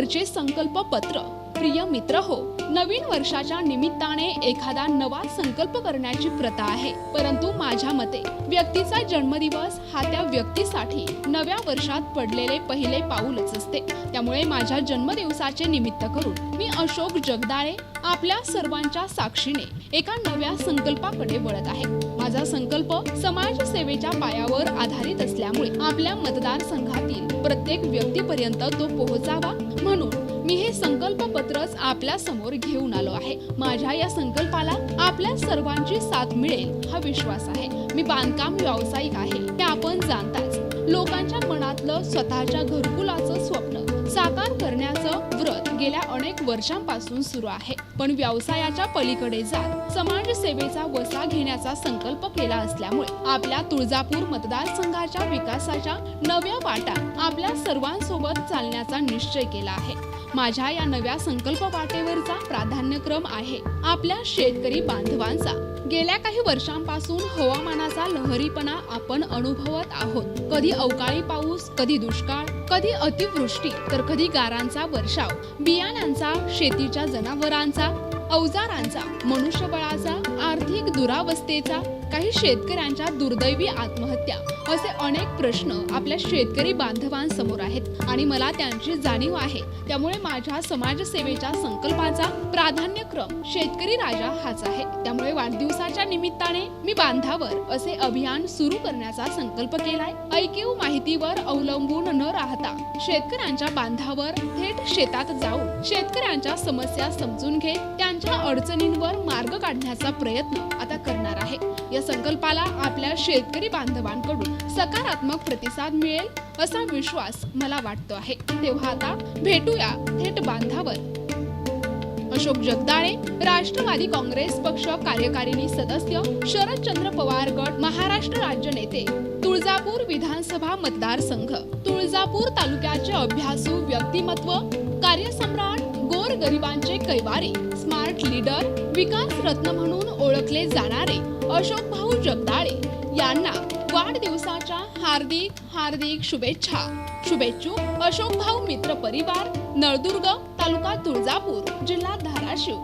वरचे संकल्प पत्र प्रिय मित्र हो. नवीन वर्षाच्या निमित्ताने एखादा नवा संकल्प करण्याची प्रथा आहे. परंतु माझ्या मते व्यक्तीचा जन्मदिवस हा त्या व्यक्तीसाठी नव्या वर्षात पडलेले पहिले पाऊलच असते. त्यामुळे माझ्या जन्मदिवसाचे निमित्त करून मी अशोक जगदाळे आपल्या सर्वांच्या साक्षीने एका नव्या संकल्पाकडे वळत आहे. माझा संकल्प समाजसेवेच्या पायावर आधारित असल्यामुळे आपल्या मतदारसंघातील प्रत्येक व्यक्तीपर्यंत तो पोहोचावा म्हणून संकल्प पत्रच आपल्यासमोर घेऊन आलो आहे. माझ्या या संकल्पाला आपल्या सर्वांची साथ मिळेल हा विश्वास आहे. मी बांधकाम व्यावसायिक आहे. हे आपण जाणताच लोकांच्या मनातलं स्वतःच्या घरकुलाचं स्वप्न साकार करण्याचं गेल्या अनेक वर्षांपासून सुरू आहे. पण व्यवसायाच्या पलीकडे जात समाजसेवेचा वसा घेण्याचा संकल्प केला असल्यामुळे आपल्या तुळजापूर मतदारसंघाच्या विकासाच्या नव्या वाटा आपल्या सर्वांसोबत चालण्याचा निश्चय केला आहे. माझ्या या नव्या संकल्प वाटेवरचा प्राधान्यक्रम आहे आपल्या शेतकरी बांधवांचा. गेल्या काही वर्षांपासून हवामानाचा लहरीपणा आपण अनुभवत आहोत. कधी अवकाळी पाऊस कधी दुष्काळ कधी अतिवृष्टी तर कधी गारांचा वर्षाव. बियाण्यांचा शेतीच्या जनावरांचा अवजारांचा मनुष्यबळाचा आर्थिक दुरावस्थेचा काही शेतकऱ्यांच्या दुर्दैवी आत्महत्या असे अनेक प्रश्न आपल्या शेतकरी बांधवांसमोर आहेत आणि मला त्यांची जाणीव आहे. त्यामुळे माझ्या समाजसेवेच्या संकल्पाचा प्राधान्यक्रम शेतकरी राजा हाच आहे. त्यामुळे वाढदिवसाच्या निमित्ताने मी बांधावर असे अभियान सुरू करण्याचा संकल्प केलाय. ऐकीव माहितीवर अवलंबून न राहता शेतकऱ्यांच्या बांधावर थेट शेतात जाऊन शेतकऱ्यांच्या समस्या समजून घेत त्यांच्या अडचणींवर मार्ग काढण्याचा प्रयत्न आता करणार आहे. या संकल्पाला आपल्या शेतकरी बांधवांकडून सकारात्मक प्रतिसाद मिळेल असा विश्वास मला वाटतो आहे. तेव्हा आता भेटूया थेट बांधावर. अशोक जगदाळे राष्ट्रवादी काँग्रेस पक्ष कार्यकारिणी सदस्य शरदचंद्र पवार गट महाराष्ट्र राज्य नेते. तुळजापूर विधानसभा मतदारसंघ. तुळजापूर तालुक्याचे अभ्यासू व्यक्तिमत्व कार्यसम्राट गोर गरिबांचे कैवारी स्मार्ट लीडर विकास रत्न म्हणून ओळखले जाणारे अशोक भाऊ जगदाळे यांना वाढदिवसाच्या हार्दिक हार्दिक शुभेच्छा. शुभेच्छू अशोक भाऊ मित्र परिवार नळदुर्ग तालुका तुळजापूर जिल्हा धाराशिव.